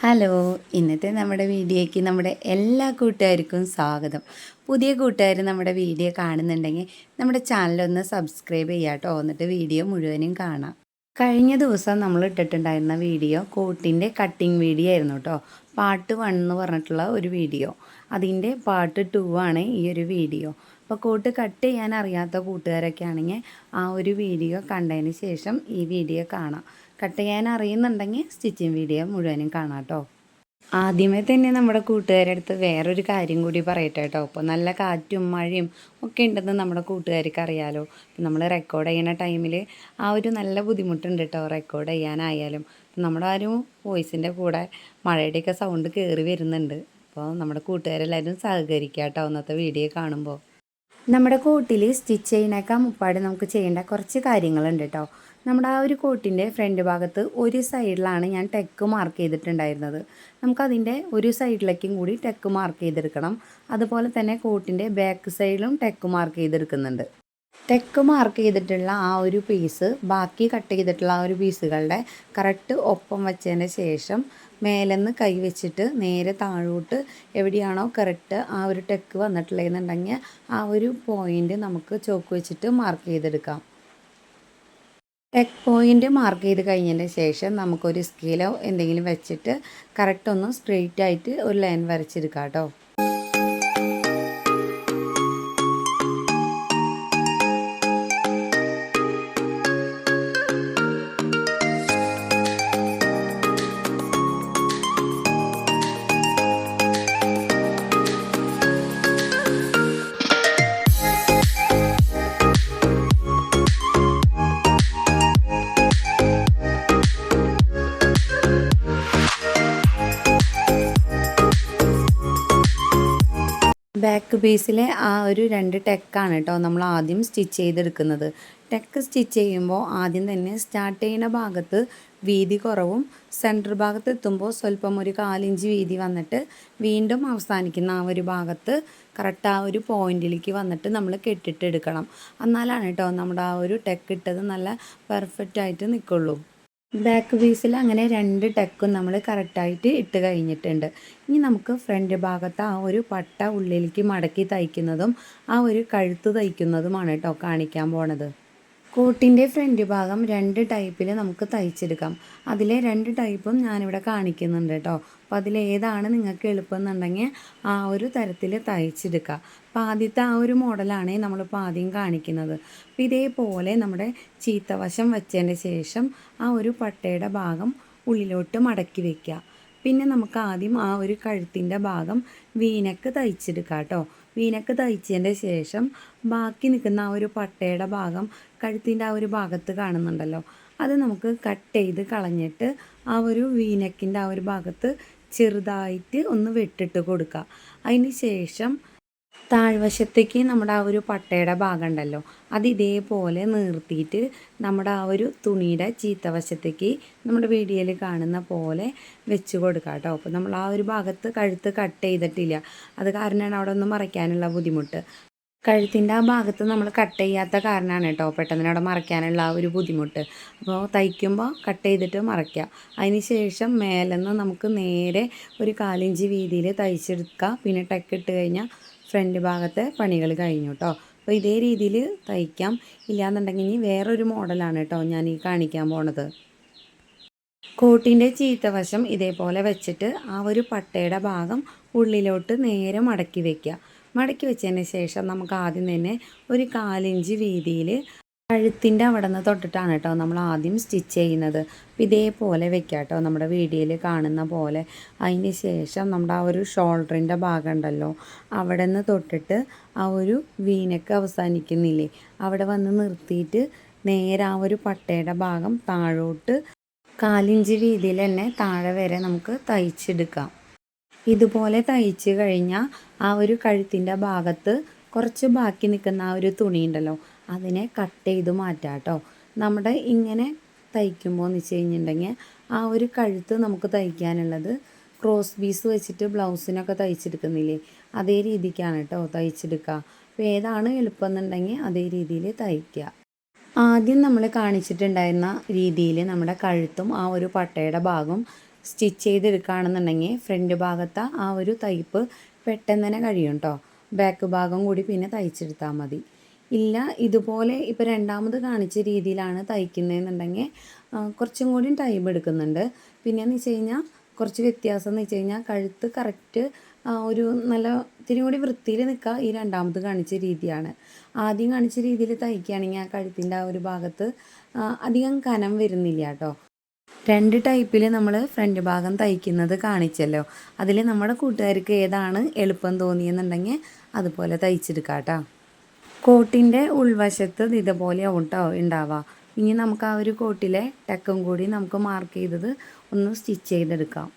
Hello ഇന്നത്തെ നമ്മുടെ വീഡിയോയ്ക്ക് നമ്മുടെ എല്ലാ കൂട്ടുകാർക്കും സ്വാഗതം. പുതിയ കൂട്ടുകാർ നമ്മുടെ വീഡിയോ കാണുന്നുണ്ടെങ്കിൽ നമ്മുടെ ചാനലൊന്ന് സബ്സ്ക്രൈബ് ചെയ്യാം കേട്ടോ എന്നിട്ട് വീഡിയോ മുഴുവനും കാണാം. കഴിഞ്ഞ ദിവസം നമ്മൾ ഇട്ടിട്ടുണ്ടായിരുന്ന വീഡിയോ കോട്ടിന്റെ കട്ടിങ് വീഡിയോ ആയിരുന്നു കേട്ടോ പാട്ട് വൺ എന്ന് പറഞ്ഞിട്ടുള്ള ഒരു വീഡിയോ അതിന്റെ പാർട്ട് ടു ആണ് ഈ ഒരു വീഡിയോ അപ്പോൾ കോട്ട് കട്ട് ചെയ്യാൻ അറിയാത്ത കൂട്ടുകാരൊക്കെ ആണെങ്കിൽ ആ ഒരു വീഡിയോ കണ്ടതിന് ശേഷം ഈ വീഡിയോ കാണാം. കട്ട് ചെയ്യാൻ അറിയുന്നുണ്ടെങ്കിൽ സ്റ്റിച്ചിങ് വീഡിയോ മുഴുവനും കാണാം കേട്ടോ ആദ്യമേ തന്നെ നമ്മുടെ കൂട്ടുകാരുടെ അടുത്ത് വേറൊരു കാര്യം കൂടി പറയട്ടെ കേട്ടോ ഇപ്പോൾ നല്ല കാറ്റും മഴയും ഒക്കെ ഉണ്ടെന്ന് നമ്മുടെ കൂട്ടുകാർക്ക് അറിയാലോ. നമ്മൾ റെക്കോർഡ് ചെയ്യുന്ന ടൈമിൽ ആ ഒരു നല്ല ബുദ്ധിമുട്ടുണ്ട് കേട്ടോ റെക്കോർഡ് ചെയ്യാനായാലും. നമ്മുടെ ആരും വോയിസിന്റെ കൂടെ മഴയുടെയൊക്കെ സൗണ്ട് കയറി വരുന്നുണ്ട്. അപ്പോൾ നമ്മുടെ കൂട്ടുകാരെല്ലാവരും സഹകരിക്കുക കേട്ടോ അന്നത്തെ വീഡിയോ കാണുമ്പോൾ നമ്മുടെ കോട്ടിൽ സ്റ്റിച്ച് ചെയ്യുന്നേക്കാൾ മുപ്പാട് നമുക്ക് ചെയ്യേണ്ട കുറച്ച് കാര്യങ്ങളുണ്ട് കേട്ടോ നമ്മുടെ ആ ഒരു കോട്ടിന്റെ ഫ്രണ്ട് ഭാഗത്ത് ഒരു സൈഡിലാണ് ഞാൻ ടെക്ക് മാർക്ക് ചെയ്തിട്ടുണ്ടായിരുന്നത്. നമുക്കതിന്റെ ഒരു സൈഡിലേക്കും കൂടി ടെക്ക് മാർക്ക് ചെയ്തെടുക്കണം. അതുപോലെ തന്നെ കോട്ടിന്റെ ബാക്ക് സൈഡിലും ടെക്ക് മാർക്ക് ചെയ്തെടുക്കുന്നുണ്ട്. ടെക്ക് മാർക്ക് ചെയ്തിട്ടുള്ള ആ ഒരു പീസ് ബാക്കി കട്ട് ചെയ്തിട്ടുള്ള ആ ഒരു പീസുകളുടെ കറക്റ്റ് ഒപ്പം വെച്ചതിന് ശേഷം മേലെന്ന് കൈ വെച്ചിട്ട് നേരെ താഴോട്ട് എവിടെയാണോ കറക്റ്റ് ആ ഒരു ടെക്ക് വന്നിട്ടുള്ളതെന്നുണ്ടെങ്കിൽ ആ ഒരു പോയിന്റ് നമുക്ക് ചോക്ക് വെച്ചിട്ട് മാർക്ക് ചെയ്തെടുക്കാം. ടെക് പോയിന്റ് മാർക്ക് ചെയ്ത് കഴിഞ്ഞതിന് ശേഷം നമുക്കൊരു സ്കെയിലോ എന്തെങ്കിലും വെച്ചിട്ട് കറക്റ്റ് ഒന്ന് സ്ട്രെയിറ്റ് ആയിട്ട് ഒരു ലൈൻ വരച്ചെടുക്കാം കേട്ടോ ബാക്ക് പീസിലെ ആ ഒരു രണ്ട് ടെക്കാണ് കേട്ടോ നമ്മൾ ആദ്യം സ്റ്റിച്ച് ചെയ്തെടുക്കുന്നത്. ടെക്ക് സ്റ്റിച്ച് ചെയ്യുമ്പോൾ ആദ്യം തന്നെ സ്റ്റാർട്ട് ചെയ്യുന്ന ഭാഗത്ത് വീതി കുറവും സെന്റർ ഭാഗത്ത് എത്തുമ്പോൾ സ്വല്പം ഒരു കാലിഞ്ച് വീതി വന്നിട്ട് വീണ്ടും അവസാനിക്കുന്ന ആ ഒരു ഭാഗത്ത് കറക്റ്റ് ആ ഒരു പോയിന്റിലേക്ക് വന്നിട്ട് നമ്മൾ കെട്ടിട്ടെടുക്കണം എന്നാലാണ് കേട്ടോ നമ്മുടെ ആ ഒരു ടെക്ക് ഇട്ടത് നല്ല പെർഫെക്റ്റ് ആയിട്ട് നിൽക്കുള്ളൂ. ബാക്ക് പീസിൽ അങ്ങനെ രണ്ട് ടെക്കും നമ്മൾ കറക്റ്റായിട്ട് ഇട്ട് കഴിഞ്ഞിട്ടുണ്ട്. ഇനി നമുക്ക് ഫ്രണ്ട് ഭാഗത്ത് ആ ഒരു പട്ട ഉള്ളിലേക്ക് മടക്കി തയ്ക്കുന്നതും ആ ഒരു കഴുത്ത് തയ്ക്കുന്നതുമാണ് കേട്ടോ കാണിക്കാൻ പോണത്. കോട്ടിന്റെ ഫ്രണ്ട് ഭാഗം രണ്ട് ടൈപ്പിൽ നമുക്ക് തയ്ച്ചെടുക്കാം. അതിലെ രണ്ട് ടൈപ്പും ഞാനിവിടെ കാണിക്കുന്നുണ്ട് കേട്ടോ. അപ്പോൾ അതിലേതാണ് നിങ്ങൾക്ക് എളുപ്പം എന്നുണ്ടെങ്കിൽ ആ ഒരു തരത്തിൽ തയ്ച്ചെടുക്കുക. അപ്പോൾ ആദ്യത്തെ ആ ഒരു മോഡലാണ് നമ്മളിപ്പോൾ ആദ്യം കാണിക്കുന്നത്. അപ്പോൾ ഇതേപോലെ നമ്മുടെ ചീത്തവശം വെച്ചതിന്റെ ശേഷം ആ ഒരു പട്ടയുടെ ഭാഗം ഉള്ളിലോട്ട് മടക്കി വയ്ക്കുക പിന്നെ നമുക്ക് ആദ്യം ആ ഒരു കഴുത്തിന്റെ ഭാഗം വീനക്ക് തയ്ച്ചെടുക്കാം കേട്ടോ. വീനക്ക് തയ്ച്ചതിന്റെ ശേഷം ബാക്കി നിൽക്കുന്ന ആ ഒരു പട്ടയുടെ ഭാഗം കഴുത്തിന്റെ ആ ഒരു ഭാഗത്ത് കാണുന്നുണ്ടല്ലോ. അത് നമുക്ക് കട്ട് ചെയ്ത് കളഞ്ഞിട്ട് ആ ഒരു വീനക്കിന്റെ ആ ഒരു ഭാഗത്ത് ചെറുതായിട്ട് ഒന്ന് വെട്ടിട്ട് കൊടുക്കുക. അതിന് ശേഷം താഴ്വശത്തേക്ക് നമ്മുടെ ആ ഒരു പട്ടയുടെ ഭാഗം ഉണ്ടല്ലോ അത് ഇതേപോലെ നിർത്തിയിട്ട് നമ്മുടെ ആ ഒരു തുണിയുടെ ചീത്തവശത്തേക്ക് നമ്മുടെ വീഡിയോയിൽ കാണുന്ന പോലെ വെച്ച് കൊടുക്കുക കേട്ടോ. അപ്പോൾ നമ്മൾ ആ ഒരു ഭാഗത്ത് കഴുത്ത് കട്ട് ചെയ്തിട്ടില്ല. അത് കാരണമാണ് അവിടെ ഒന്നും മറയ്ക്കാനുള്ള ബുദ്ധിമുട്ട്. കഴുത്തിന്റെ ആ ഭാഗത്ത് നമ്മൾ കട്ട് ചെയ്യാത്ത കാരണമാണ് കേട്ടോ പെട്ടെന്ന് അവിടെ മറയ്ക്കാനുള്ള ആ ഒരു ബുദ്ധിമുട്ട്. അപ്പോൾ തയ്ക്കുമ്പോൾ കട്ട് ചെയ്തിട്ട് മറയ്ക്കുക. അതിന് ശേഷം മേലെന്ന് നമുക്ക് നേരെ ഒരു കാലിഞ്ച് വീതിയിൽ തയ്ച്ചെടുക്കുക പിന്നെ ടെക്ക് ഇട്ട് കഴിഞ്ഞാൽ ഫ്രണ്ട് ഭാഗത്തെ പണികൾ കഴിഞ്ഞു കേട്ടോ. അപ്പോൾ ഇതേ രീതിയിൽ തയ്ക്കാം. ഇല്ലയെന്നുണ്ടെങ്കിൽ ഇനി വേറൊരു മോഡലാണ് കേട്ടോ ഞാൻ ഈ കാണിക്കാൻ പോണത്. കോട്ടിന്റെ ചീത്തവശം ഇതേപോലെ വെച്ചിട്ട് ആ ഒരു പട്ടയുടെ ഭാഗം ഉള്ളിലോട്ട് നേരെ മടക്കി വയ്ക്കുക മടക്കി വെച്ചതിന് ശേഷം നമുക്ക് ആദ്യം തന്നെ ഒരു കാലിഞ്ച് വീതിയിൽ കഴുത്തിന്റെ അവിടെ നിന്ന് തൊട്ടിട്ടാണ് കേട്ടോ നമ്മൾ ആദ്യം സ്റ്റിച്ച് ചെയ്യുന്നത്. അപ്പം ഇതേപോലെ വെക്കുക കേട്ടോ നമ്മുടെ വീഡിയോയിൽ കാണുന്ന പോലെ. അതിന് ശേഷം നമ്മുടെ ആ ഒരു ഷോൾഡറിന്റെ ഭാഗം ഉണ്ടല്ലോ അവിടെ നിന്ന് തൊട്ടിട്ട് ആ ഒരു വീനൊക്കെ അവസാനിക്കുന്നില്ലേ അവിടെ വന്ന് നിർത്തിയിട്ട് നേരെ ആ ഒരു പട്ടയുടെ ഭാഗം താഴോട്ട് കാലിഞ്ച് വീതിയിൽ തന്നെ താഴെ വരെ നമുക്ക് തയ്ച്ചെടുക്കാം. ഇതുപോലെ തയ്ച്ച് കഴിഞ്ഞാൽ ആ ഒരു കഴുത്തിന്റെ ഭാഗത്ത് കുറച്ച് ബാക്കി നിൽക്കുന്ന ആ ഒരു തുണി ഉണ്ടല്ലോ അതിനെ കട്ട് ചെയ്ത് മാറ്റാം കേട്ടോ. നമ്മുടെ ഇങ്ങനെ തയ്ക്കുമ്പോൾ എന്ന് വെച്ച് കഴിഞ്ഞിട്ടുണ്ടെങ്കിൽ ആ ഒരു കഴുത്ത് നമുക്ക് തയ്ക്കാനുള്ളത് ക്രോസ് പീസ് വെച്ചിട്ട് ബ്ലൗസിനൊക്കെ തയ്ച്ചെടുക്കുന്നില്ലേ അതേ രീതിക്കാണ് കേട്ടോ തയ്ച്ചെടുക്കുക. അപ്പോൾ ഏതാണ് എളുപ്പം എന്നുണ്ടെങ്കിൽ അതേ രീതിയിൽ തയ്ക്കുക. ആദ്യം നമ്മൾ കാണിച്ചിട്ടുണ്ടായിരുന്ന രീതിയിൽ നമ്മുടെ കഴുത്തും ആ ഒരു പട്ടയുടെ ഭാഗം സ്റ്റിച്ച് ചെയ്തെടുക്കുകയാണെന്നുണ്ടെങ്കിൽ ഫ്രണ്ട് ഭാഗത്തെ ആ ഒരു തയ്പ്പ് പെട്ടെന്ന് തന്നെ കഴിയും കേട്ടോ. ബാക്ക് ഭാഗം കൂടി പിന്നെ തയ്ച്ചെടുത്താൽ മതി. ഇല്ല ഇതുപോലെ ഇപ്പോൾ രണ്ടാമത് കാണിച്ച രീതിയിലാണ് തയ്ക്കുന്നതെന്നുണ്ടെങ്കിൽ കുറച്ചും കൂടി ടൈം എടുക്കുന്നുണ്ട്. പിന്നെയെന്ന് വെച്ച് കഴിഞ്ഞാൽ കുറച്ച് വ്യത്യാസം എന്ന് വെച്ച് കഴിഞ്ഞാൽ കഴുത്ത് കറക്റ്റ് ഒരു നല്ല ഇത്തിരി കൂടി വൃത്തിയിൽ നിൽക്കുക ഈ രണ്ടാമത് കാണിച്ച രീതിയാണ്. ആദ്യം കാണിച്ച രീതിയിൽ തയ്ക്കുകയാണെങ്കിൽ ആ കഴുത്തിന്റെ ആ ഒരു ഭാഗത്ത് അധികം കനം വരുന്നില്ല കേട്ടോ. രണ്ട് ടൈപ്പിൽ നമ്മൾ ഫ്രണ്ട് ഭാഗം തയ്ക്കുന്നത് കാണിച്ചല്ലോ. അതിൽ നമ്മുടെ കൂട്ടുകാർക്ക് ഏതാണ് എളുപ്പം തോന്നിയെന്നുണ്ടെങ്കിൽ അതുപോലെ തയ്ച്ചെടുക്കാം കേട്ടോ കോട്ടിന്റെ ഉൾവശത്ത് ഇതുപോലെ കേട്ടോ ഉണ്ടാവുക ഇനി നമുക്ക് ആ ഒരു കോട്ടിലെ ടക്കും കൂടി നമുക്ക് മാർക്ക് ചെയ്തത് ഒന്ന് സ്റ്റിച്ച് ചെയ്തെടുക്കാം.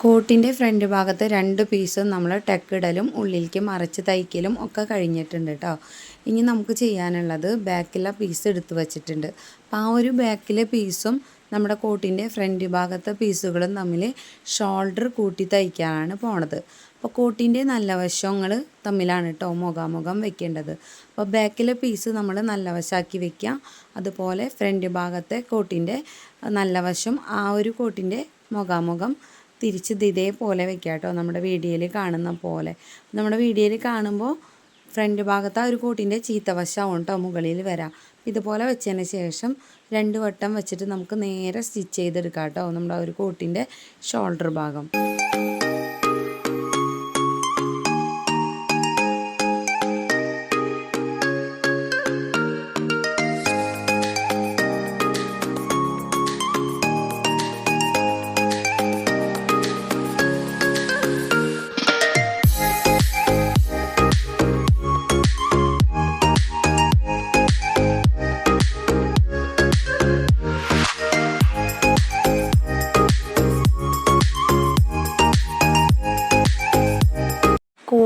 കോട്ടിന്റെ ഫ്രണ്ട് ഭാഗത്ത് രണ്ട് പീസും നമ്മൾ ടെക്കിടലും ഉള്ളിലേക്ക് മറിച്ച് തയ്ക്കലും ഒക്കെ കഴിഞ്ഞിട്ടുണ്ട് കേട്ടോ ഇനി നമുക്ക് ചെയ്യാനുള്ളത് ബാക്കിലെ പീസ് എടുത്തു വച്ചിട്ടുണ്ട്. അപ്പോൾ ആ ഒരു ബാക്കിലെ പീസും നമ്മുടെ കോട്ടിന്റെ ഫ്രണ്ട് ഭാഗത്തെ പീസുകളും തമ്മിൽ ഷോൾഡർ കൂട്ടി തയ്ക്കാനാണ് പോണത്. അപ്പോൾ കോട്ടിന്റെ നല്ല വശങ്ങൾ തമ്മിലാണ് കേട്ടോ മുഖാമുഖം വെക്കേണ്ടത്. അപ്പോൾ ബാക്കിലെ പീസ് നമ്മൾ നല്ല വശമാക്കി വെക്കുക അതുപോലെ ഫ്രണ്ട് ഭാഗത്തെ കോട്ടിന്റെ നല്ല വശം ആ ഒരു കോട്ടിന്റെ മുഖാമുഖം തിരിച്ച് ഇതേപോലെ വെക്കുക കേട്ടോ നമ്മുടെ വീഡിയോയിൽ കാണുന്ന പോലെ. നമ്മുടെ വീഡിയോയിൽ കാണുമ്പോൾ ഫ്രണ്ട് ഭാഗത്ത് ആ ഒരു കൂട്ടിന്റെ ചീത്ത വശമാവും കേട്ടോ മുകളിൽ വരാം. ഇതുപോലെ വെച്ചതിന് ശേഷം രണ്ട് വട്ടം വെച്ചിട്ട് നമുക്ക് നേരെ സ്റ്റിച്ച് ചെയ്തെടുക്കാം കേട്ടോ നമ്മുടെ ആ ഒരു കൂട്ടിന്റെ ഷോൾഡർ ഭാഗം.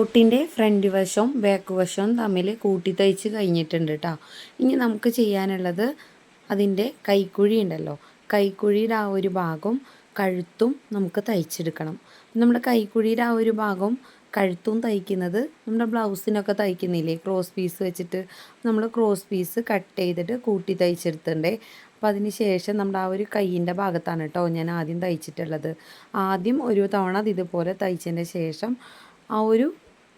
കോട്ടിന്റെ ഫ്രണ്ട് വശവും ബാക്ക് വശവും തമ്മിൽ കൂട്ടി തയ്ച്ച് കഴിഞ്ഞിട്ടുണ്ട് കേട്ടോ ഇനി നമുക്ക് ചെയ്യാനുള്ളത് അതിന്റെ കൈക്കുഴി ഉണ്ടല്ലോ. കൈക്കുഴിയുടെ ആ ഒരു ഭാഗം കഴുത്തും നമുക്ക് തയ്ച്ചെടുക്കണം. നമ്മുടെ കൈക്കുഴിയുടെ ആ ഒരു ഭാഗം കഴുത്തും തയ്ക്കുന്നത് നമ്മുടെ ബ്ലൗസിനൊക്കെ തയ്ക്കുന്നില്ലേ? ക്രോസ് പീസ് വെച്ചിട്ട് നമ്മൾ ക്രോസ് പീസ് കട്ട് ചെയ്തിട്ട് കൂട്ടി തയ്ച്ചെടുത്തിട്ടുണ്ടേ. അപ്പോൾ അതിന് ശേഷം നമ്മുടെ ആ ഒരു കയ്യിന്റെ ഭാഗത്താണ് കേട്ടോ ഞാൻ ആദ്യം തയ്ച്ചിട്ടുള്ളത്. ആദ്യം ഒരു തവണ ഇതുപോലെ തയ്ച്ചതിന്റെ ശേഷം ആ ഒരു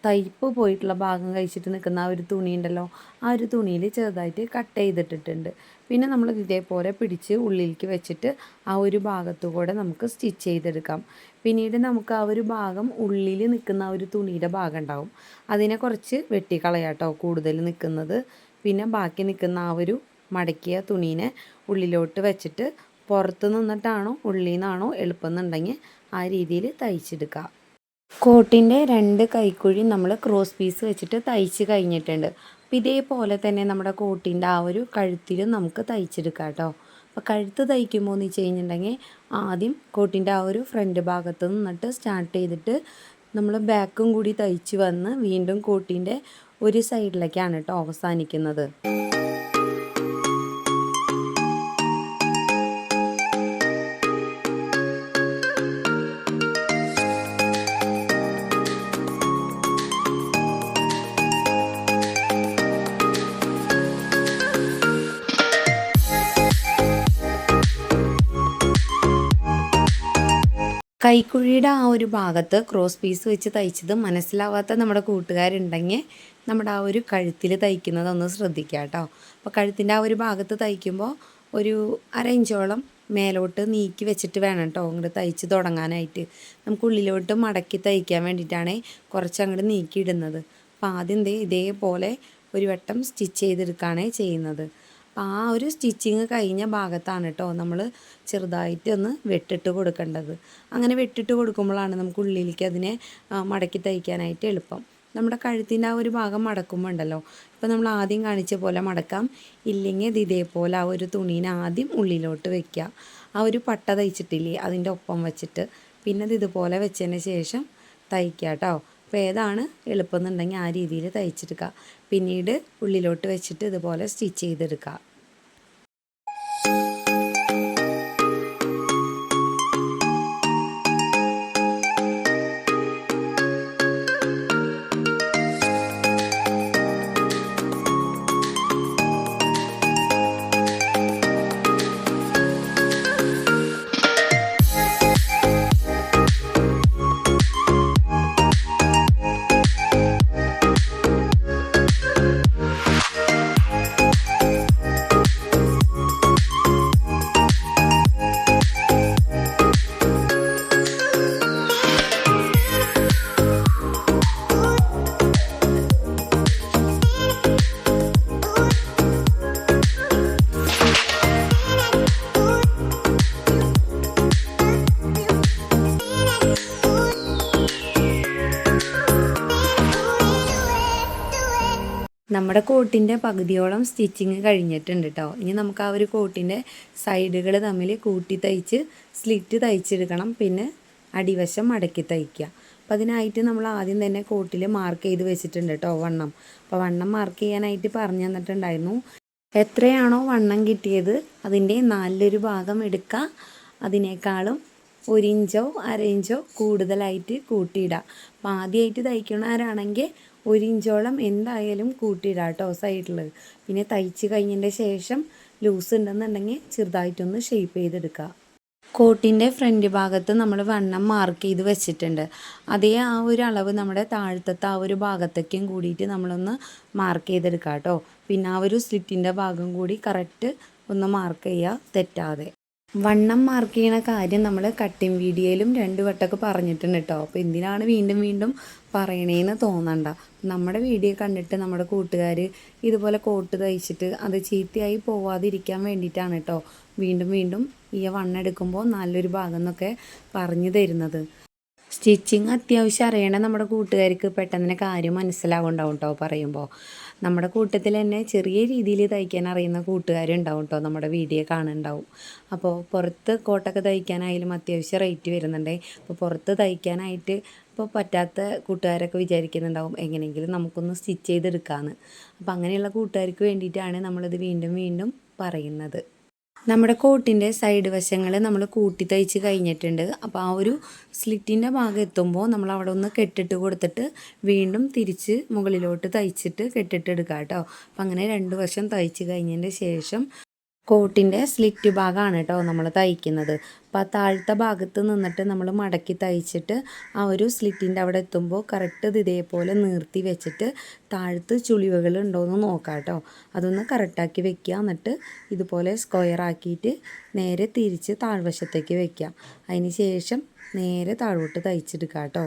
തയ്പ്പ് പോയിട്ടുള്ള ഭാഗം കഴിച്ചിട്ട് നിൽക്കുന്ന ആ ഒരു തുണി ഉണ്ടല്ലോ ആ ഒരു തുണിയിൽ ചെറുതായിട്ട് കട്ട് ചെയ്തിട്ടിട്ടുണ്ട്. പിന്നെ നമ്മൾ ഇതേപോലെ പിടിച്ച് ഉള്ളിലേക്ക് വെച്ചിട്ട് ആ ഒരു ഭാഗത്തു കൂടെ നമുക്ക് സ്റ്റിച്ച് ചെയ്തെടുക്കാം. പിന്നീട് നമുക്ക് ആ ഒരു ഭാഗം ഉള്ളിൽ നിൽക്കുന്ന ആ ഒരു തുണിയുടെ ഭാഗം ഉണ്ടാവും. അതിനെ കുറച്ച് വെട്ടിക്കളയാട്ടോ കൂടുതൽ നിൽക്കുന്നത്. പിന്നെ ബാക്കി നിൽക്കുന്ന ആ ഒരു മടക്കിയ തുണീനെ ഉള്ളിലോട്ട് വെച്ചിട്ട് പുറത്ത് നിന്നിട്ടാണോ ഉള്ളിൽ നിന്നാണോ എളുപ്പം എന്നുണ്ടെങ്കിൽ ആ രീതിയിൽ തയ്ച്ചെടുക്കുക കോട്ടിന്റെ രണ്ട് കൈക്കുഴി നമ്മൾ ക്രോസ് പീസ് വെച്ചിട്ട് തയ്ച്ച് കഴിഞ്ഞിട്ടുണ്ട്. അപ്പോൾ ഇതേപോലെ തന്നെ നമ്മുടെ കോട്ടിന്റെ ആ ഒരു കഴുത്തിലും നമുക്ക് തയ്ച്ചെടുക്കാം കേട്ടോ. അപ്പോൾ കഴുത്ത് തയ്ക്കുമ്പോൾ എന്ന് വെച്ച് കഴിഞ്ഞിട്ടുണ്ടെങ്കിൽ ആദ്യം കോട്ടിന്റെ ആ ഒരു ഫ്രണ്ട് ഭാഗത്ത് നിന്നിട്ട് സ്റ്റാർട്ട് ചെയ്തിട്ട് നമ്മൾ ബാക്കും കൂടി തയ്ച്ച് വന്ന് വീണ്ടും കോട്ടിന്റെ ഒരു സൈഡിലേക്കാണ് കേട്ടോ അവസാനിക്കുന്നത്. കൈക്കുഴിയുടെ ആ ഒരു ഭാഗത്ത് ക്രോസ് പീസ് വെച്ച് തയ്ച്ചത് മനസ്സിലാവാത്ത നമ്മുടെ കൂട്ടുകാരുണ്ടെങ്കിൽ നമ്മുടെ ആ ഒരു കഴുത്തിൽ തയ്ക്കുന്നതൊന്ന് ശ്രദ്ധിക്കുക കേട്ടോ. അപ്പോൾ കഴുത്തിന്റെ ആ ഒരു ഭാഗത്ത് തയ്ക്കുമ്പോൾ ഒരു അര ഇഞ്ചോളം മേലോട്ട് നീക്കി വെച്ചിട്ട് വേണം കേട്ടോ അങ്ങോട്ട് തയ്ച്ച് തുടങ്ങാനായിട്ട്. നമുക്ക് ഉള്ളിലോട്ട് മടക്കി തയ്ക്കാൻ വേണ്ടിയിട്ടാണ് കുറച്ച് അങ്ങോട്ട് നീക്കിയിടുന്നത്. അപ്പോൾ ആദ്യം ഇതേപോലെ ഒരു വട്ടം സ്റ്റിച്ച് ചെയ്തെടുക്കുകയാണ് ചെയ്യുന്നത്. അപ്പോൾ ആ ഒരു സ്റ്റിച്ചിങ് കഴിഞ്ഞ ഭാഗത്താണ് കേട്ടോ നമ്മൾ ചെറുതായിട്ട് ഒന്ന് വെട്ടിട്ട് കൊടുക്കേണ്ടത്. അങ്ങനെ വെട്ടിട്ട് കൊടുക്കുമ്പോഴാണ് നമുക്ക് ഉള്ളിലേക്ക് അതിനെ മടക്കി തയ്ക്കാനായിട്ട് എളുപ്പം. നമ്മുടെ കഴുത്തിന്റെ ആ ഒരു ഭാഗം മടക്കുമ്പോൾ ഉണ്ടല്ലോ നമ്മൾ ആദ്യം കാണിച്ച പോലെ മടക്കാം. ഇല്ലെങ്കിൽ ഇത് ഇതേപോലെ ആ ഒരു തുണീനെ ആദ്യം ഉള്ളിലോട്ട് വെക്കുക ആ ഒരു പട്ട തയ്ച്ചിട്ടില്ലേ അതിന്റെ ഒപ്പം വെച്ചിട്ട്. പിന്നെ ഇത് ഇതുപോലെ വെച്ചതിന് ശേഷം തയ്ക്കുക കേട്ടോ അപ്പോൾ ഏതാണ് എളുപ്പം എന്നുണ്ടെങ്കിൽ ആ രീതിയിൽ തയ്ച്ചെടുക്കുക പിന്നീട് ഉള്ളിലോട്ട് വെച്ചിട്ട് ഇതുപോലെ സ്റ്റിച്ച് ചെയ്തെടുക്കുക. നമ്മുടെ കോട്ടിന്റെ പകുതിയോളം സ്റ്റിച്ചിങ് കഴിഞ്ഞിട്ടുണ്ട് കേട്ടോ ഇനി നമുക്ക് ആ ഒരു കോട്ടിന്റെ സൈഡുകൾ തമ്മിൽ കൂട്ടി തയ്ച്ച് സ്ലിറ്റ് തയ്ച്ചെടുക്കണം. പിന്നെ അടിവശം മടക്കി തയ്ക്കുക. അപ്പോൾ അതിനായിട്ട് നമ്മൾ ആദ്യം തന്നെ കോട്ടിൽ മാർക്ക് ചെയ്ത് വെച്ചിട്ടുണ്ട് കേട്ടോ വണ്ണം. അപ്പോൾ വണ്ണം മാർക്ക് ചെയ്യാനായിട്ട് പറഞ്ഞു തന്നിട്ടുണ്ടായിരുന്നു. എത്രയാണോ വണ്ണം കിട്ടിയത് അതിന്റെ നാലിലൊരു ഭാഗം എടുക്കുക. അതിനേക്കാളും ഒരു ഇഞ്ചോ ഇഞ്ചോ കൂടുതലായിട്ട് കൂട്ടിയിടുക. അപ്പം ആദ്യമായിട്ട് തയ്ക്കണവരാണെങ്കിൽ ഒരു ഇഞ്ചോളം എന്തായാലും കൂട്ടിയിടാം കേട്ടോ സൈഡിൽ പിന്നെ തയ്ച്ച് കഴിഞ്ഞതിന്റെ ശേഷം ലൂസ് ഉണ്ടെന്നുണ്ടെങ്കിൽ ചെറുതായിട്ടൊന്ന് ഷേപ്പ് ചെയ്തെടുക്കുക കോട്ടിന്റെ ഫ്രണ്ട് ഭാഗത്ത് നമ്മൾ വണ്ണം മാർക്ക് ചെയ്ത് വെച്ചിട്ടുണ്ട്. അതേ ആ ഒരു അളവ് നമ്മുടെ താഴത്തത്തെ ആ ഒരു ഭാഗത്തേക്കും കൂടിയിട്ട് നമ്മളൊന്ന് മാർക്ക് ചെയ്തെടുക്കുക കേട്ടോ. പിന്നെ ആ ഒരു സ്ലിറ്റിന്റെ ഭാഗം കൂടി കറക്റ്റ് ഒന്ന് മാർക്ക് ചെയ്യുക തെറ്റാതെ. വണ്ണം മാർക്ക് ചെയ്യണ കാര്യം നമ്മൾ കട്ടിങ് വീഡിയോയിലും രണ്ട് വട്ടമൊക്കെ പറഞ്ഞിട്ടുണ്ട് കേട്ടോ. അപ്പോൾ എന്തിനാണ് വീണ്ടും വീണ്ടും പറയണേന്ന് തോന്നണ്ട. നമ്മുടെ വീഡിയോ കണ്ടിട്ട് നമ്മുടെ കൂട്ടുകാർ ഇതുപോലെ കോട്ട് തയ്ച്ചിട്ട് അത് ചീത്തയായി പോവാതിരിക്കാൻ വേണ്ടിയിട്ടാണ് കേട്ടോ വീണ്ടും വീണ്ടും ഈ വണ്ണെടുക്കുമ്പോൾ നല്ലൊരു ഭാഗം എന്നൊക്കെ പറഞ്ഞു തരുന്നത്. സ്റ്റിച്ചിങ് അത്യാവശ്യം അറിയണ നമ്മുടെ കൂട്ടുകാർക്ക് പെട്ടെന്ന് തന്നെ കാര്യം മനസ്സിലാവുണ്ടാവും കേട്ടോ പറയുമ്പോൾ നമ്മുടെ കൂട്ടത്തിൽ തന്നെ ചെറിയ രീതിയിൽ തയ്ക്കാൻ അറിയുന്ന കൂട്ടുകാരുണ്ടാവും കേട്ടോ നമ്മുടെ വീഡിയോ കാണുന്നുണ്ടാവും. അപ്പോൾ പുറത്ത് കോട്ടൊക്കെ തയ്ക്കാനായാലും അത്യാവശ്യം റേറ്റ് വരുന്നുണ്ട്. അപ്പോൾ പുറത്ത് തയ്ക്കാനായിട്ട് ഇപ്പോൾ പറ്റാത്ത കൂട്ടുകാരൊക്കെ വിചാരിക്കുന്നുണ്ടാവും എങ്ങനെയെങ്കിലും നമുക്കൊന്ന് സ്റ്റിച്ച് ചെയ്തെടുക്കാമെന്ന് അപ്പോൾ അങ്ങനെയുള്ള കൂട്ടുകാർക്ക് വേണ്ടിയിട്ടാണ് നമ്മളിത് വീണ്ടും വീണ്ടും പറയുന്നത്. നമ്മുടെ കോട്ടിന്റെ സൈഡ് വശങ്ങൾ നമ്മൾ കൂട്ടി തയ്ച്ച് കഴിഞ്ഞിട്ടുണ്ട്. അപ്പോൾ ആ ഒരു സ്ലിറ്റിന്റെ ഭാഗം എത്തുമ്പോൾ നമ്മൾ അവിടെ ഒന്ന് കെട്ടിട്ട് കൊടുത്തിട്ട് വീണ്ടും തിരിച്ച് മുകളിലോട്ട് തയ്ച്ചിട്ട് കെട്ടിട്ട് എടുക്കാം കേട്ടോ. അപ്പം അങ്ങനെ രണ്ട് വശം തയ്ച്ച് കഴിഞ്ഞതിന്റെ ശേഷം കോട്ടിന്റെ സ്ലിറ്റ് ഭാഗമാണ് കേട്ടോ നമ്മൾ തയ്ക്കുന്നത്. അപ്പോൾ ആ താഴത്തെ ഭാഗത്ത് നിന്നിട്ട് നമ്മൾ മടക്കി തയ്ച്ചിട്ട് ആ ഒരു സ്ലിറ്റിന്റെ അവിടെ എത്തുമ്പോൾ കറക്റ്റ് ഇത് ഇതേപോലെ നിർത്തി വെച്ചിട്ട് താഴത്ത് ചുളിവകൾ ഉണ്ടോയെന്ന് നോക്കാം കേട്ടോ. അതൊന്ന് കറക്റ്റാക്കി വെക്കുക. എന്നിട്ട് ഇതുപോലെ സ്ക്വയർ ആക്കിയിട്ട് നേരെ തിരിച്ച് താഴ്വശത്തേക്ക് വെക്കുക. അതിന് ശേഷം നേരെ താഴോട്ട് തയ്ച്ചെടുക്കാം കേട്ടോ.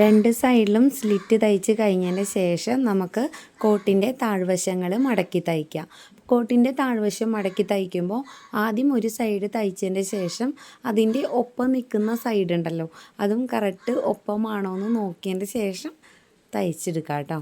രണ്ട് സൈഡിലും സ്ലിറ്റ് തയ്ച്ച് കഴിഞ്ഞതിന് ശേഷം നമുക്ക് കോട്ടിന്റെ താഴ്വശങ്ങൾ മടക്കി തയ്ക്കാം. കോട്ടിന്റെ താഴ്വശം മടക്കി തയ്ക്കുമ്പോൾ ആദ്യം ഒരു സൈഡ് തയ്ച്ചതിന്റെ ശേഷം അതിന്റെ ഒപ്പം നിൽക്കുന്ന സൈഡ് ഉണ്ടല്ലോ അതും കറക്റ്റ് ഒപ്പമാണോ എന്ന് നോക്കിയതിന്റെ ശേഷം തയ്ച്ചെടുക്കാം കേട്ടോ.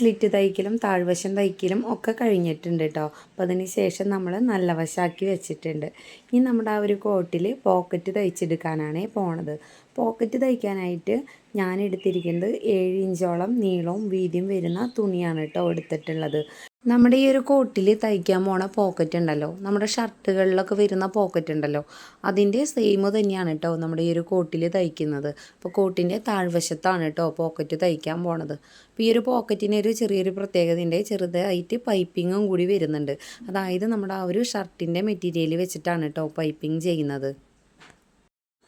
സ്ലിറ്റ് തയ്ക്കലും താഴ്വശം തയ്ക്കലും ഒക്കെ കഴിഞ്ഞിട്ടുണ്ട് കേട്ടോ അപ്പോൾ അതിന് ശേഷം നമ്മൾ നല്ല വശമാക്കി വെച്ചിട്ടുണ്ട്. ഇനി നമ്മുടെ ആ ഒരു കോട്ടിൽ പോക്കറ്റ് തയ്ച്ചെടുക്കാനാണ് പോണത്. പോക്കറ്റ് തയ്ക്കാനായിട്ട് ഞാൻ എടുത്തിരിക്കുന്നത് ഏഴ് ഇഞ്ചോളം നീളവും വീതിയും വരുന്ന തുണിയാണ് കേട്ടോ എടുത്തിട്ടുള്ളത്. നമ്മുടെ ഈ ഒരു കോട്ടിൽ തയ്ക്കാൻ പോണ പോക്കറ്റ് ഉണ്ടല്ലോ. നമ്മുടെ ഷർട്ടുകളിലൊക്കെ വരുന്ന പോക്കറ്റ് ഉണ്ടല്ലോ. അതിന്റെ സെയിം തന്നെയാണ് കേട്ടോ നമ്മുടെ ഈ ഒരു കോട്ടിൽ തയ്ക്കുന്നത്. അപ്പോൾ കോട്ടിന്റെ താഴ്വശത്താണ് കേട്ടോ പോക്കറ്റ് തയ്ക്കാൻ പോണത്. അപ്പോൾ ഈ ഒരു പോക്കറ്റിന് ഒരു ചെറിയൊരു പ്രത്യേകതയുണ്ട്. ചെറുതായിട്ട് പൈപ്പിങ്ങും കൂടി വരുന്നുണ്ട്. അതായത് നമ്മുടെ ആ ഒരു ഷർട്ടിന്റെ മെറ്റീരിയൽ വെച്ചിട്ടാണ് കേട്ടോ പൈപ്പിംഗ് ചെയ്യുന്നത്.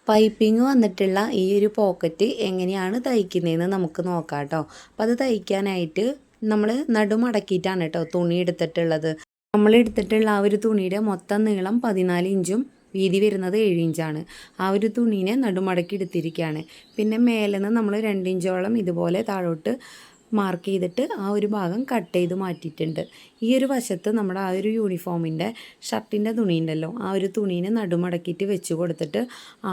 പൈപ്പിംഗ് വന്നിട്ടുള്ള ഈ ഒരു പോക്കറ്റ് എങ്ങനെയാണ് തയ്ക്കുന്നതെന്ന് നമുക്ക് നോക്കാം കേട്ടോ അപ്പോൾ അത് തയ്ക്കാനായിട്ട് നമ്മൾ നടുമടക്കിയിട്ടാണ് കേട്ടോ തുണി എടുത്തിട്ടുള്ളത്. നമ്മൾ എടുത്തിട്ടുള്ള ആ ഒരു തുണിയുടെ മൊത്തം നീളം പതിനാല് ഇഞ്ചും വീതി വരുന്നത് ഏഴ് ഇഞ്ചാണ്. ആ ഒരു തുണീനെ നടുമടക്കി എടുത്തിരിക്കുകയാണ് പിന്നെ മേലെ നിന്ന് നമ്മൾ രണ്ട് ഇഞ്ചോളം ഇതുപോലെ താഴോട്ട് മാർക്ക് ചെയ്തിട്ട് ആ ഒരു ഭാഗം കട്ട് ചെയ്ത് മാറ്റിയിട്ടുണ്ട്. ഈ ഒരു വശത്ത് നമ്മുടെ ആ ഒരു യൂണിഫോമിന്റെ ഷർട്ടിന്റെ തുണി ഉണ്ടല്ലോ ആ ഒരു തുണീനെ നടുമടക്കിയിട്ട് വെച്ച് കൊടുത്തിട്ട്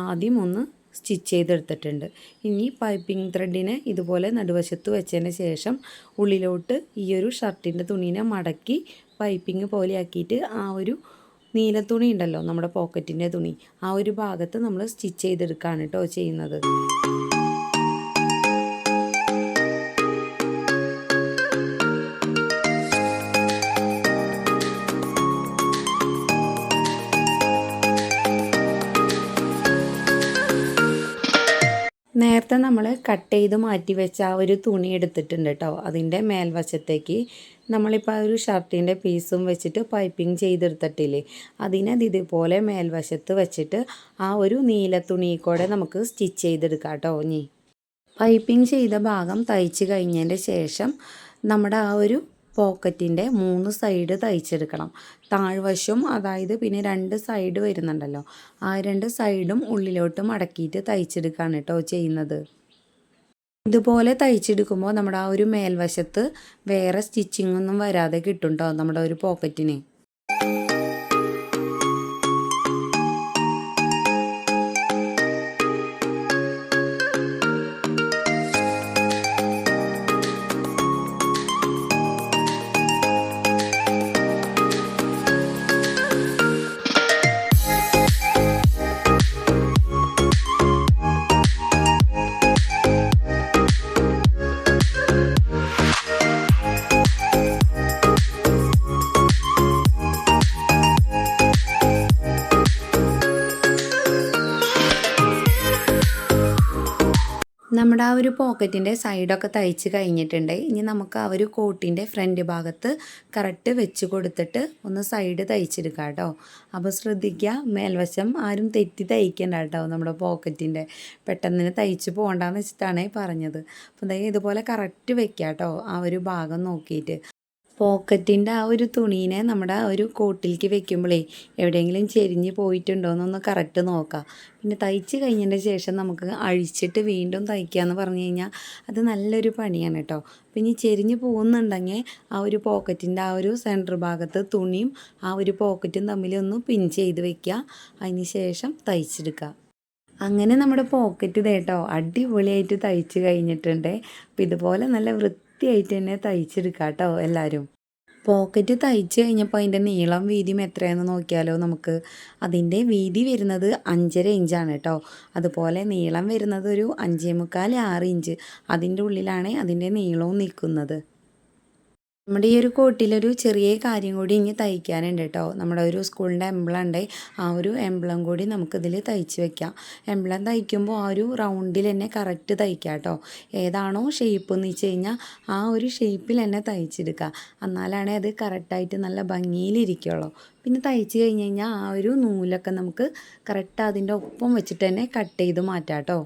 ആദ്യം ഒന്ന് സ്റ്റിച്ച് ചെയ്തെടുത്തിട്ടുണ്ട്. ഇനി പൈപ്പിംഗ് ത്രെഡിനെ ഇതുപോലെ നടുവശത്ത് വെച്ചതിന് ശേഷം ഉള്ളിലോട്ട് ഈ ഒരു ഷർട്ടിന്റെ തുണീനെ മടക്കി പൈപ്പിംഗ് പോലെയാക്കിയിട്ട് ആ ഒരു നീല തുണി ഉണ്ടല്ലോ നമ്മുടെ പോക്കറ്റിന്റെ തുണി ആ ഒരു ഭാഗത്ത് നമ്മൾ സ്റ്റിച്ച് ചെയ്തെടുക്കുകയാണ് കേട്ടോ ചെയ്യുന്നത്. നേരത്തെ നമ്മൾ കട്ട് ചെയ്ത് മാറ്റി വെച്ച ആ ഒരു തുണി എടുത്തിട്ടുണ്ട് കേട്ടോ അതിന്റെ മേൽവശത്തേക്ക് നമ്മളിപ്പോൾ ആ ഒരു ഷർട്ടിന്റെ പീസും വെച്ചിട്ട് പൈപ്പിംഗ് ചെയ്തെടുത്തിട്ടില്ലേ? അതിനെ ഇതുപോലെ മേൽവശത്ത് വെച്ചിട്ട് ആ ഒരു നീല തുണി കൂടെ നമുക്ക് സ്റ്റിച്ച് ചെയ്തെടുക്കാം കേട്ടോ ഇനി. പൈപ്പിംഗ് ചെയ്ത ഭാഗം തയ്ച്ച് കഴിഞ്ഞതിന്റെ ശേഷം നമ്മുടെ ആ ഒരു പോക്കറ്റിന്റെ മൂന്ന് സൈഡ് തയ്ച്ചെടുക്കണം. താഴ്വശവും അതായത് പിന്നെ രണ്ട് സൈഡ് വരുന്നുണ്ടല്ലോ. ആ രണ്ട് സൈഡും ഉള്ളിലോട്ട് മടക്കിയിട്ട് തയ്ച്ചെടുക്കുകയാണ് കേട്ടോ ചെയ്യുന്നത്. ഇതുപോലെ തയ്ച്ചെടുക്കുമ്പോൾ നമ്മുടെ ആ ഒരു മേൽവശത്ത് വേറെ സ്റ്റിച്ചിങ്ങൊന്നും വരാതെ കിട്ടും കേട്ടോ നമ്മുടെ ഒരു പോക്കറ്റിന്. നമ്മുടെ ആ ഒരു പോക്കറ്റിന്റെ സൈഡൊക്കെ തയ്ച്ച് കഴിഞ്ഞിട്ടുണ്ട്. ഇനി നമുക്ക് ആ ഒരു കോട്ടിന്റെ ഫ്രണ്ട് ഭാഗത്ത് കറക്റ്റ് വെച്ച് കൊടുത്തിട്ട് ഒന്ന് സൈഡ് തയ്ച്ചെടുക്കാം കേട്ടോ. അപ്പോൾ ശ്രദ്ധിക്കുക മേൽവശം ആരും തെറ്റി തയ്ക്കേണ്ട കേട്ടോ നമ്മുടെ പോക്കറ്റിന്റെ. പെട്ടെന്ന് തയ്ച്ച് പോകണ്ടെന്ന് വെച്ചിട്ടാണ് പറഞ്ഞത്. അപ്പോൾ ഇതുപോലെ കറക്റ്റ് വെക്കുക കേട്ടോ ആ ഒരു ഭാഗം നോക്കിയിട്ട്. പോക്കറ്റിന്റെ ആ ഒരു തുണീനെ നമ്മുടെ ആ ഒരു കോട്ടിലേക്ക് വെക്കുമ്പോഴേ എവിടെയെങ്കിലും ചെരിഞ്ഞ് പോയിട്ടുണ്ടോ എന്നൊന്ന് കറക്റ്റ് നോക്കാം. പിന്നെ തയ്ച്ച് കഴിഞ്ഞതിന്റെ ശേഷം നമുക്ക് അഴിച്ചിട്ട് വീണ്ടും തയ്ക്കുക എന്ന് പറഞ്ഞു കഴിഞ്ഞാൽ അത് നല്ലൊരു പണിയാണ് കേട്ടോ. പിന്നെ ചെരിഞ്ഞ് പോകുന്നുണ്ടെങ്കിൽ ആ ഒരു പോക്കറ്റിന്റെ ആ ഒരു സെന്റർ ഭാഗത്ത് തുണിയും ആ ഒരു പോക്കറ്റും തമ്മിൽ ഒന്ന് പിൻ ചെയ്ത് വെക്കുക. അതിന് ശേഷം തയ്ച്ചെടുക്കുക. അങ്ങനെ നമ്മുടെ പോക്കറ്റ് ഇതേട്ടോ അടിപൊളിയായിട്ട് തയ്ച്ച് കഴിഞ്ഞിട്ടുണ്ട്. അപ്പം ഇതുപോലെ നല്ല വൃത്തിയായിട്ട് തന്നെ തയ്ച്ചെടുക്കാം കേട്ടോ എല്ലാവരും പോക്കറ്റ് തയ്ച്ച് കഴിഞ്ഞപ്പോൾ അതിന്റെ നീളം വീതിയും എത്രയാണെന്ന് നോക്കിയാലോ നമുക്ക്. അതിന്റെ വീതി വരുന്നത് അഞ്ചര ഇഞ്ചാണ് കേട്ടോ അതുപോലെ നീളം വരുന്നത് ഒരു അഞ്ചേ മുക്കാൽ ആറ് ഇഞ്ച് അതിന്റെ ഉള്ളിലാണ് അതിന്റെ നീളവും നിൽക്കുന്നത്. നമ്മുടെ ഈ ഒരു കോട്ടിലൊരു ചെറിയ കാര്യം കൂടി ഇനി തയ്ക്കാനുണ്ട് കേട്ടോ. നമ്മുടെ ഒരു സ്കൂളിന്റെ എംബ്ലം ഉണ്ട്. ആ ഒരു എംബ്ലം കൂടി നമുക്കിതിൽ തയ്ച്ച് വെക്കാം. എംബ്ലം തയ്ക്കുമ്പോൾ ആ ഒരു റൗണ്ടിൽ തന്നെ കറക്റ്റ് തയ്ക്കാം കേട്ടോ. ഏതാണോ ഷേപ്പ് എന്ന് വെച്ച് കഴിഞ്ഞാൽ ആ ഒരു ഷേപ്പിൽ തന്നെ തയ്ച്ചെടുക്കുക. എന്നാലാണേ അത് കറക്റ്റായിട്ട് നല്ല ഭംഗിയിലിരിക്കുള്ളൂ പിന്നെ തയ്ച്ച് കഴിഞ്ഞ് കഴിഞ്ഞാൽ ആ ഒരു നൂലൊക്കെ നമുക്ക് കറക്റ്റ് അതിന്റെ ഒപ്പം വെച്ചിട്ട് തന്നെ കട്ട് ചെയ്ത് മാറ്റാം കേട്ടോ.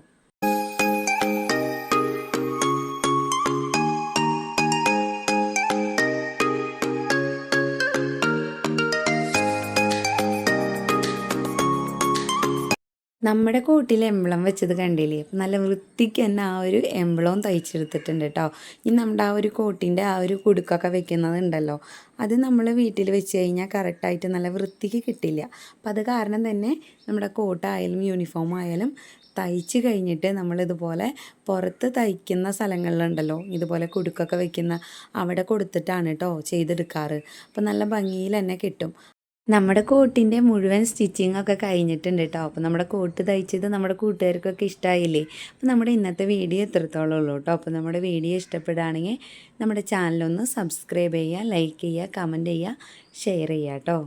നമ്മുടെ കോട്ടിൽ എംബ്ലം വെച്ചത് കണ്ടില്ലേ? നല്ല വൃത്തിക്ക് തന്നെ ആ ഒരു എംബ്ലവും തയ്ച്ചെടുത്തിട്ടുണ്ട് കേട്ടോ ഇനി നമ്മുടെ ആ ഒരു കോട്ടിന്റെ ആ ഒരു കുടുക്കൊക്കെ വെക്കുന്നത് ഉണ്ടല്ലോ അത് നമ്മൾ വീട്ടിൽ വെച്ച് കഴിഞ്ഞാൽ കറക്റ്റായിട്ട് നല്ല വൃത്തിക്ക് കിട്ടില്ല. അപ്പം അത് കാരണം തന്നെ നമ്മുടെ കോട്ടായാലും യൂണിഫോം ആയാലും തയ്ച്ച് കഴിഞ്ഞിട്ട് നമ്മളിതുപോലെ പുറത്ത് തയ്ക്കുന്ന സ്ഥലങ്ങളിലുണ്ടല്ലോ. ഇതുപോലെ കുടുക്കൊക്കെ വെക്കുന്ന അവിടെ കൊടുത്തിട്ടാണ് കേട്ടോ ചെയ്തെടുക്കാറ്. അപ്പം നല്ല ഭംഗിയിൽ തന്നെ കിട്ടും. നമ്മുടെ കോട്ടിന്റെ മുഴുവൻ സ്റ്റിച്ചിങ് ഒക്കെ കഴിഞ്ഞിട്ടുണ്ട് കേട്ടോ അപ്പോൾ നമ്മുടെ കോട്ട് തയ്ച്ചത് നമ്മുടെ കൂട്ടുകാർക്കൊക്കെ ഇഷ്ടമായില്ലേ അപ്പോൾ നമ്മുടെ ഇന്നത്തെ വീഡിയോ എത്രത്തോളം ഉള്ളൂ കേട്ടോ അപ്പോൾ നമ്മുടെ വീഡിയോ ഇഷ്ടപ്പെടുകയാണെങ്കിൽ നമ്മുടെ ചാനലൊന്ന് സബ്സ്ക്രൈബ് ചെയ്യുക ലൈക്ക് ചെയ്യുക കമന്റ് ചെയ്യുക ഷെയർ ചെയ്യുക കേട്ടോ